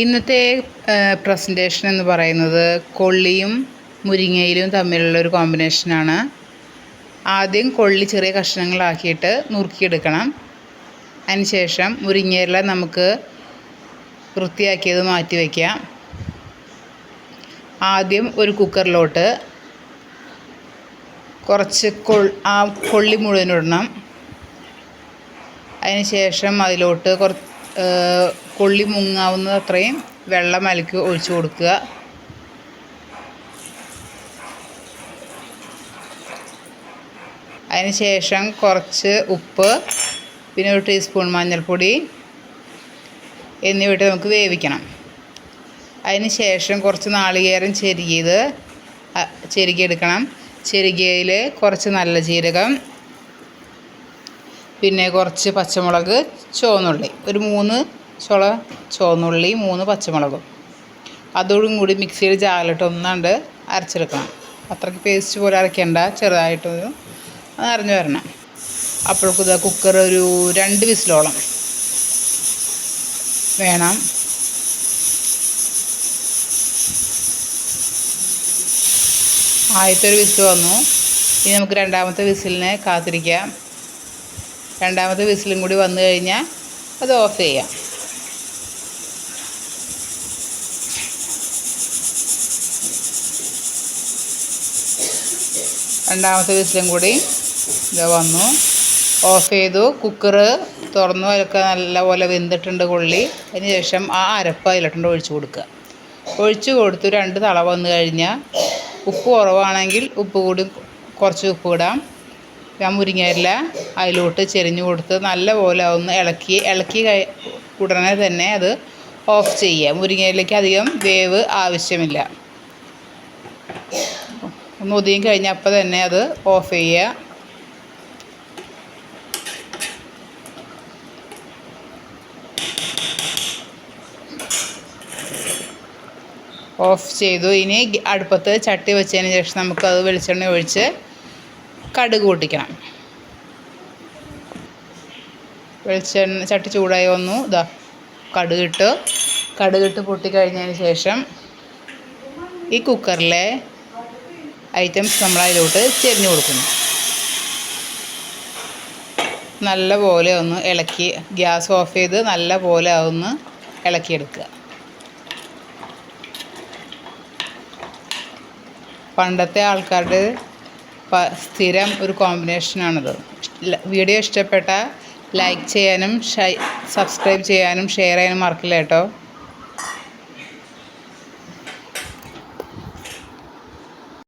ഇന്നത്തെ പ്രസന്റേഷൻ എന്ന് പറയുന്നത് കൊള്ളിയും മുരിങ്ങയിലും തമ്മിലുള്ള ഒരു കോമ്പിനേഷനാണ് ആദ്യം കൊള്ളി ചെറിയ കഷ്ണങ്ങളാക്കിയിട്ട് നുറുക്കിയെടുക്കണം. അതിന് ശേഷം മുരിങ്ങയില നമുക്ക് വൃത്തിയാക്കിയത് മാറ്റി വയ്ക്കാം ആദ്യം ഒരു കുക്കറിലോട്ട് കുറച്ച് കൊൾ ആ കൊള്ളി മുഴുവൻ ഇടണം. അതിന് ശേഷം അതിലോട്ട് കുറച്ച് കൊള്ളി മുങ്ങാവുന്നത് അത്രയും വെള്ളം അലക്കി ഒഴിച്ചു കൊടുക്കുക. ശേഷം കുറച്ച് ഉപ്പ് പിന്നെ ഒരു ടീസ്പൂൺ മഞ്ഞൾപ്പൊടി എന്നിവയിട്ട് നമുക്ക് വേവിക്കണം. അതിന് ശേഷം കുറച്ച് നാളികേരം ചെരുകിയത് ചെരുകിയെടുക്കണം. ചെരുകിയതിൽ കുറച്ച് നല്ല ജീരകം പിന്നെ കുറച്ച് പച്ചമുളക് ചുവന്നുള്ളി. ഒരു മൂന്ന് ചുള ചുവന്നുള്ളി മൂന്ന് പച്ചമുളകും. അതോടും കൂടി മിക്സിയിൽ ജാലിട്ട് ഒന്നാണ്ട് അരച്ചെടുക്കണം. അത്രയ്ക്ക് പേസ്റ്റ് പോലെ അരയ്ക്കേണ്ട ചെറുതായിട്ടൊരു അരഞ്ഞു വരണം. അപ്പോഴേക്കും ഇതാ കുക്കർ ഒരു രണ്ട് വിസിലോളം വേണം. ആദ്യത്തെ ഒരു വിസിൽ വന്നു. ഇനി നമുക്ക് രണ്ടാമത്തെ വിസിലിനെ കാത്തിരിക്കാം. രണ്ടാമത്തെ വിസിലും കൂടി വന്നു കഴിഞ്ഞാൽ അത് ഓഫ് ചെയ്യാം. രണ്ടാമത്തെ വിസിലും കൂടി ഇത് വന്നു. ഓഫ് ചെയ്തു. കുക്കർ തുറന്നു. അതിലൊക്കെ നല്ലപോലെ വെന്തിട്ടുണ്ട് കൊള്ളി. അതിന് ശേഷം ആ അരപ്പ് അതിലിട്ടുണ്ട് ഒഴിച്ചു കൊടുക്കുക. ഒഴിച്ചു കൊടുത്തു. രണ്ട് തള വന്നു കഴിഞ്ഞാൽ ഉപ്പ് കുറവാണെങ്കിൽ ഉപ്പ് കൂടി കുറച്ച് ഉപ്പ് ഇടാം. ഞാൻ മുരിങ്ങയില അതിലോട്ട് ചെരിഞ്ഞു കൊടുത്ത് നല്ലപോലെ ഒന്ന് ഇളക്കി ഇളക്കി ഉടനെ തന്നെ അത് ഓഫ് ചെയ്യുക. മുരിങ്ങയിലേക്ക് അധികം വേവ് ആവശ്യമില്ല. ഒന്ന് ഒതുങ്ങി കഴിഞ്ഞാൽ അപ്പം തന്നെ അത് ഓഫ് ചെയ്യുക ഓഫ് ചെയ്തു. ഇനി അടുപ്പത്ത് ചട്ടി വെച്ചതിന് ശേഷം നമുക്കത് വെളിച്ചെണ്ണ ഒഴിച്ച് കടുക് പൊട്ടിക്കണം. വെളിച്ചെണ്ണ ചട്ടി ചൂടായി വന്നു. ഇതാ കടുകിട്ട് കടുകിട്ട് പൊട്ടിക്കഴിഞ്ഞതിന് ശേഷം ഈ കുക്കറിലെ ഐറ്റംസ് നമ്മൾ അതിലോട്ട് ചെരിഞ്ഞു കൊടുക്കുന്നു. നല്ല പോലെ ഒന്ന് ഇളക്കി ഗ്യാസ് ഓഫ് ചെയ്ത് നല്ല പോലെ ഒന്ന് ഇളക്കിയെടുക്കുക. പണ്ടത്തെ ആൾക്കാരുടെ സ്ഥിരം ഒരു കോമ്പിനേഷനാണിത് വീഡിയോ ഇഷ്ടപ്പെട്ട ലൈക്ക് ചെയ്യാനും സബ്സ്ക്രൈബ് ചെയ്യാനും ഷെയർ ചെയ്യാനും മറക്കില്ല കേട്ടോ.